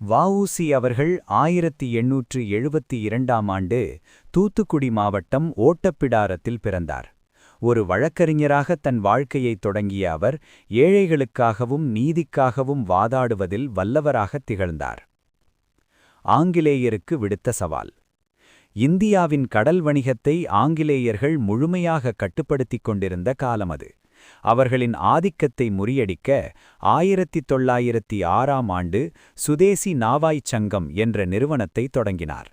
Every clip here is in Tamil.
வஉசி அவர்கள் ஆயிரத்தி எண்ணூற்று எழுபத்தி இரண்டாம் ஆண்டு தூத்துக்குடி மாவட்டம் ஓட்டப்பிடாரத்தில் பிறந்தார். ஒரு வழக்கறிஞராக தன் வாழ்க்கையைத் தொடங்கிய அவர் ஏழைகளுக்காகவும் நீதிக்காகவும் வாதாடுவதில் வல்லவராகத் திகழ்ந்தார். ஆங்கிலேயருக்கு விடுத்த சவால். இந்தியாவின் கடல் வணிகத்தை ஆங்கிலேயர்கள் முழுமையாக கட்டுப்படுத்திக் கொண்டிருந்த காலம் அது அவர்களின் ஆதிக்கத்தை முறியடிக்க ஆயிரத்தி தொள்ளாயிரத்தி ஆறாம் ஆண்டு சுதேசி நாவாய்ச் சங்கம் என்ற நிறுவனத்தை தொடங்கினார்.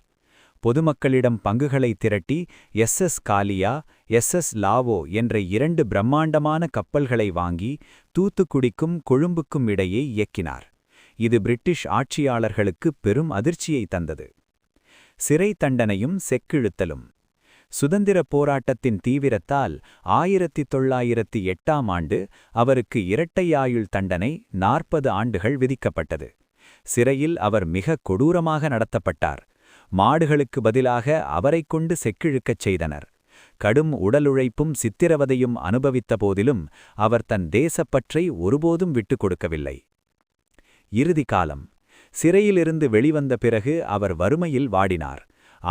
பொதுமக்களிடம் பங்குகளை திரட்டி S S Gallia S S Lawoe என்ற இரண்டு பிரம்மாண்டமான கப்பல்களை வாங்கி தூத்துக்குடிக்கும் கொழும்புக்கும் இடையே இயக்கினார். இது பிரிட்டிஷ் ஆட்சியாளர்களுக்கு பெரும் அதிர்ச்சியை தந்தது. சிறை தண்டனையும் செக்கிழுத்தலும். சுதந்திரப் போராட்டத்தின் தீவிரத்தால் ஆயிரத்தி தொள்ளாயிரத்தி எட்டாம் ஆண்டு அவருக்கு இரட்டையாயுள் தண்டனை நாற்பது ஆண்டுகள் விதிக்கப்பட்டது. சிறையில் அவர் மிக கொடூரமாக நடத்தப்பட்டார். மாடுகளுக்கு பதிலாக அவரைக் கொண்டு செக்கிழுக்கச் செய்தனர். கடும் உடலுழைப்பும் சித்திரவதையும் அனுபவித்த போதிலும் அவர் தன் தேசப்பற்றை ஒருபோதும் விட்டுக் கொடுக்கவில்லை. இறுதி காலம் சிறையிலிருந்து வெளிவந்த பிறகு அவர் வறுமையில் வாடினார்.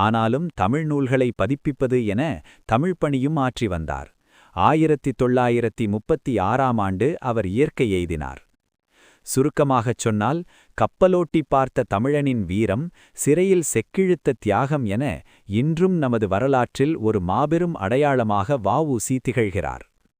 ஆனாலும் தமிழ் நூல்களை பதிப்பிப்பது என தமிழ் பணியும் ஆற்றி வந்தார். ஆயிரத்தி தொள்ளாயிரத்தி முப்பத்தி ஆறாம் ஆண்டு அவர் இயற்கை எய்தினார். சுருக்கமாகச் சொன்னால் கப்பலோட்டி பார்த்த தமிழனின் வீரம் சிறையில் செக்கிழுத்த தியாகம் என இன்றும் நமது வரலாற்றில் ஒரு மாபெரும் அடையாளமாக வஉசி திகழ்கிறார்.